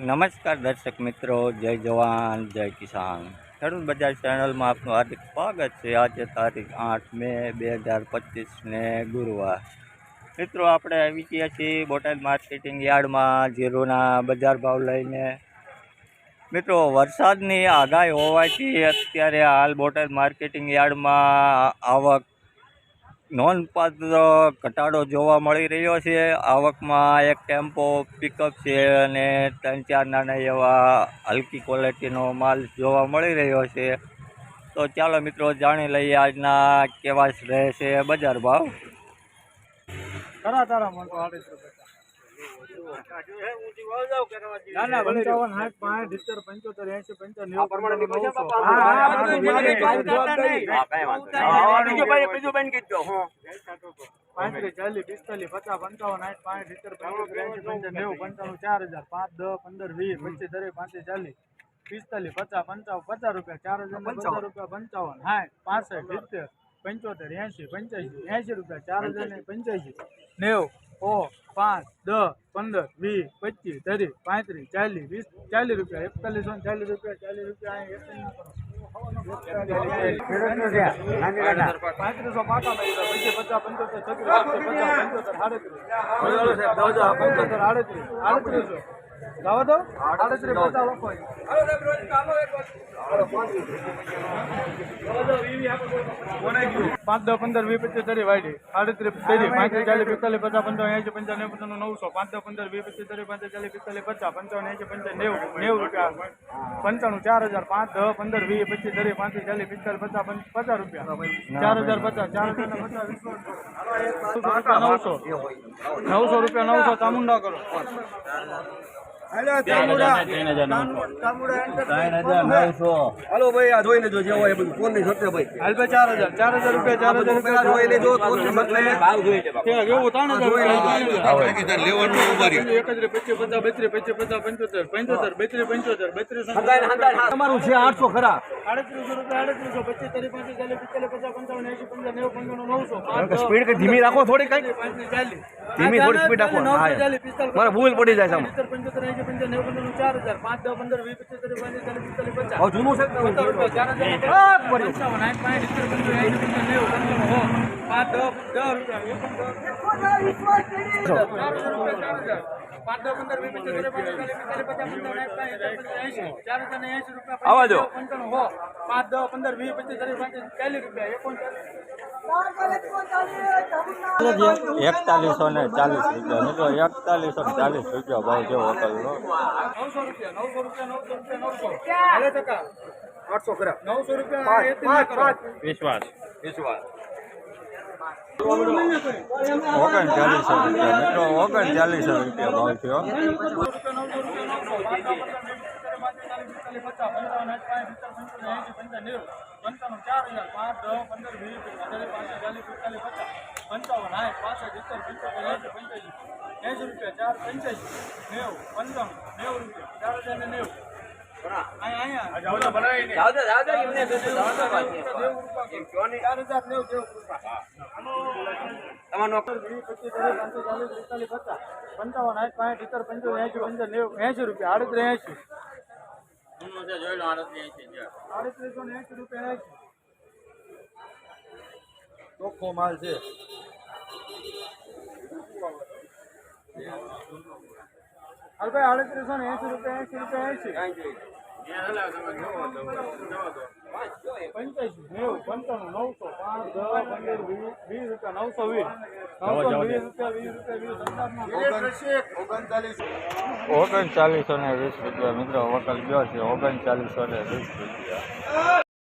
નમસ્કાર દર્શક મિત્રો, જય જવાન, જય કિસાન. ખેડૂત બજાર ચેનલમાં આપનું હાર્દિક સ્વાગત છે. આજે તારીખ આઠ મે બે હજાર પચીસને ગુરુવાર. મિત્રો, આપણે આવી ગયા છીએ બોટાદ માર્કેટિંગ યાર્ડમાં, જીરોના બજાર ભાવ લઈને. મિત્રો, વરસાદની આગાહી હોવાથી અત્યારે હાલ બોટાદ માર્કેટિંગ યાર્ડમાં આવક નોંધપાત્ર ઘટાડો જોવા મળી રહ્યો છે. આવકમાં એક ટેમ્પો પિકઅપ છે અને ત્રણ ચાર નાના એવા હલકી ક્વોલિટીનો માલ જોવા મળી રહ્યો છે. તો ચાલો મિત્રો જાણી લઈએ આજના કેવા રહેશે બજાર ભાવ. તારા તારા મન તો આડત્રીસ રૂપિયા. ના ના પંચાવન સાઠ પાંચ સિત્તેર પંચોતેર એસી. પાંત્રીસ ચાલીસ પિસ્તાલીસ પચાસ પંચાવન સાઠ પાંચ સિત્તેર પંચોતેર એસી પંચાવન નેવું પંચાણું ચાર હજાર પાંચ દસ પંદર વીસ પચીસ ત્રીસ પાંત્રીસ ચાલીસ પિસ્તાલીસ પચાસ પંચાવન પચાસ રૂપિયા ચાર હજાર પચાસ રૂપિયા પંચાવન સાઠ પાસઠ સિત્તેર પંચોતેર એસી પંચ્યાસી એસી રૂપિયા ચાર હજાર ને પંચ્યાસી. નેવું. ઓ પાંચ દસ પંદર વીસ પચીસ ત્રીસ પાંત્રીસ ચાલીસ વીસ ચાલીસ રૂપિયા એકતાલીસો ચાલીસ રૂપિયા ચાલીસ રૂપિયા પાંત્રીસો પાકા મળી પચાસ પંચોતેર છત્રીસ પચાસ પંચોતેર સાડત્રીસ. પંચોતેર આડત્રીસ આડત્રીસો. જવા દો આડત્રીસ પચાસ લખો પાંચ દસ પંદર વીસ પચીસ ત્રીસ વાડી આડત્રીસ ત્રીસ પાંત્રીસ ચાલીસ પિસ્તાલીસ પચાસ પંચાવન એંશી પંચાવન નેવું નવસો. પાંચ દસ પંદર વીસ પચીસ ત્રીસ પાંત્રીસ ચાલીસ પિસ્તાલીસ પચાસ પંચાવન એંશી પંચાવન નેવું નેવું રૂપિયા. પંચાણું ચાર હજાર પાંચ દસ પંદર વીસ પચીસ ત્રીસ પાંત્રીસ ચાલીસ પિસ્તાલીસ પચાસ પંચ- પચાસ રૂપિયા. ચાર હજાર પચાસ ચાર હજાર પચાસ નવસો. નવસો રૂપિયા નવસો. ચામુંડા કરો. હાલો ભાઈ આ જોઈ લેજો જે હોય બધું. ફોન નહીં સત્ય ભાઈ. હાલ ભાઈ ચાર હજાર ચાર હજાર રૂપિયા ચાર હજાર રૂપિયા જોઈ લેજો ત્રણ હજાર રૂપિયા એકત્રીસ પચીસ પચાસ બત્રીસ પચીસ પચાસ પંચોતેર પંચોતેર બત્રીસ પંચોતેર બત્રીસ તમારું છે આઠસો ખરા. સ્પીડ કઈ ધીમી રાખો થોડી કઈ ધીમી થોડી સ્પીડ રાખો મારે ભૂલ પડી જાય હવે જૂનું છે પચાસ પાંચ દસ પંદર. વીસ પચીસ ચાલીસ ને ચાલીસ રૂપિયા એકોણચાલીસ એકતાલીસો ને ચાલીસ રૂપિયા મિત્રો એકતાલીસો ને ચાલીસ રૂપિયા ભાવ છે હોટલનો નવસો રૂપિયા નવસો રૂપિયા નવસો રૂપિયા નવસો ચાલે ટકા આઠસો ખરા નવસો રૂપિયા ના વિશ્વાસ વિશ્વાસ ઓગણચાલીસો રૂપિયા મિત્રો ઓગણચાલીસો રૂપિયા ભાવ થયો પંચાવન ચાર હજાર પાંચ દસ પંદર વીસ પચાસ પાંચ ચાલીસ પિસ્તાલીસ પચાસ પંચાવન સાઠ પાસઠ સિત્તેર પંચોતેર એંશી પંચ્યાસી એંશી રૂપિયા ચાર પંચ્યાસી નેવું પંચાવન નેવું રૂપિયા ચાર હજાર ને નેવું અહીંયા અહીંયા ચાર હજાર નેવું દેવું તમારું વીસ રૂપિયા ત્રીસ પાંત્રીસ પંચાવન નેવું એંશી રૂપિયા આડત્રીસ એંશી આડત્રીસો ને રૂપિયા ચોખ્ખો માલ છે. હાલ ભાઈ આડત્રીસો ને એસી રૂપિયા એસી રૂપિયા એંશી પંચ્યાસી નેવું પંચાણું નવસો પાંચ દસ પંદર વીસ વીસ રૂપિયા નવસો વીસ. નવસો વીસ રૂપિયા વીસ રૂપિયા વીસ ઓગણચાલીસો ને વીસ રૂપિયા મિત્રો વકલ ગયો છે ઓગણચાલીસો ને વીસ રૂપિયા.